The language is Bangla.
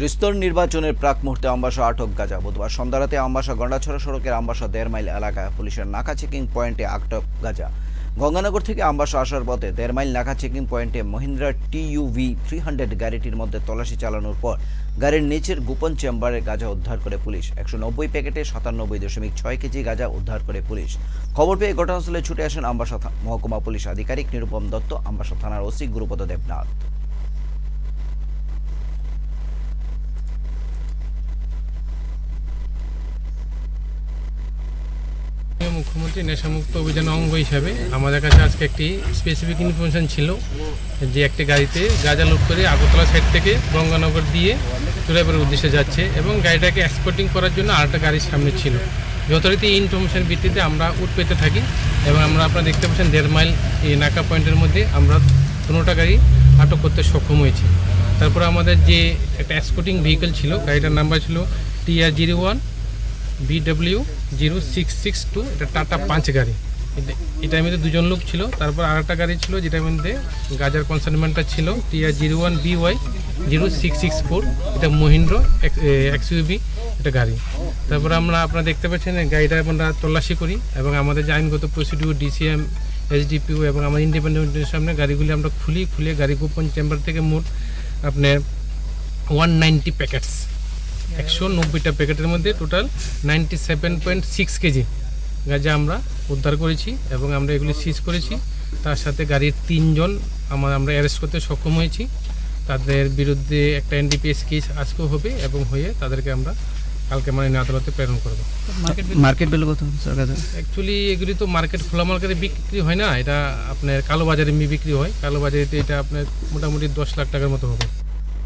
ত্রিস্তর নির্বাচনের প্রাক মুহূর্তে আমবাসা আটক গাজা। বুধবার সন্ধ্যারাতে আমবাসা গন্ডাছড়া সড়কের আমবাসা দেড় মাইল এলাকায় পুলিশের নাকা চেকিং পয়েন্টে আটক গাজা। গঙ্গানগর থেকে আমবাসা আসার পথে দেড় মাইল নাকা চেকিং পয়েন্টে মহিন্দ্রা টিইউভি থ্রি হান্ড্রেড গাড়িটির মধ্যে তল্লাশি চালানোর পর গাড়ির নিচের গোপন চেম্বারে গাঁজা উদ্ধার করে পুলিশ। একশো নব্বই প্যাকেটে সাতানব্বই দশমিক ছয় কেজি গাঁজা উদ্ধার করে পুলিশ। খবর পেয়ে ঘটনাস্থলে ছুটে আসেন আমবাসা মহকুমা পুলিশ আধিকারিক নিরুপম দত্ত, আমবাসা থানার ওসি গুরুপদ দেবনাথ। মুখ্যমন্ত্রী নেশামুক্ত অভিযান অঙ্গ হিসাবে আমাদের কাছে আজকে একটি স্পেসিফিক ইনফরমেশন ছিল যে একটি গাড়িতে গাঁজা লোড করে আগরতলা সাইড থেকে গঙ্গানগর দিয়ে চুরাইপুরের উদ্দেশ্যে যাচ্ছে এবং গাড়িটাকে এক্সপোর্টিং করার জন্য আরেকটা গাড়ির সামনে ছিল। যথারীতি এই ইনফরমেশন ভিত্তিতে আমরা উঠ পেতে থাকি এবং আমরা আপনারা দেখতে পাচ্ছেন দেড় মাইল এই নাকা পয়েন্টের মধ্যে আমরা পনেরোটা গাড়ি আটক করতে সক্ষম হয়েছি। তারপরে আমাদের যে একটা এক্সপোর্টিং ভেহিকেল ছিল, গাড়িটার নাম্বার ছিল TR zero one BW zero six six two এটা টাটা পাঁচ গাড়ি। এটা- এটার মধ্যে দুজন লোক ছিল, তারপর আর একটা গাড়ি ছিল যেটার মধ্যে গাজার কনসাইনমেন্টটা ছিল TR zero one B Y zero six six four এটা মহিন্দ্র এক্সইউবি এটা গাড়ি। তারপর আমরা আপনারা দেখতে পাচ্ছেন গাড়িটা আমরা তল্লাশি করি এবং আমাদের যে আইনগত প্রসিডিউর ডিসিএম এসডিপিও এবং আমার ইন্ডিপেন্ডেন্টের সামনে গাড়িগুলি আমরা খুলি, খুলে গাড়ি গোপন চেম্বার থেকে মোট আপনার ওয়ান নাইনটি প্যাকেটস একশো নব্বইটা প্যাকেটের মধ্যে total ninety seven point six KG গাঁজা আমরা উদ্ধার করেছি এবং আমরা এগুলি সিজ করেছি। তার সাথে গাড়ির তিনজন আমার আমরা অ্যারেস্ট করতে সক্ষম হয়েছি। তাদের বিরুদ্ধে একটা এনডিপিএস কেস আজকেও হবে এবং হয়ে তাদেরকে আমরা কালকে মানে আদালতে প্রেরণ করব। মার্কেট ভ্যালু কত অ্যাকচুয়ালি এগুলি তো মার্কেট খোলা মার্কেটে বিক্রি হয় না। এটা আপনার কালো বাজারে মি বিক্রি হয়। কালো বাজারে এটা আপনার মোটামুটি দশ লাখ টাকার মতো হবে।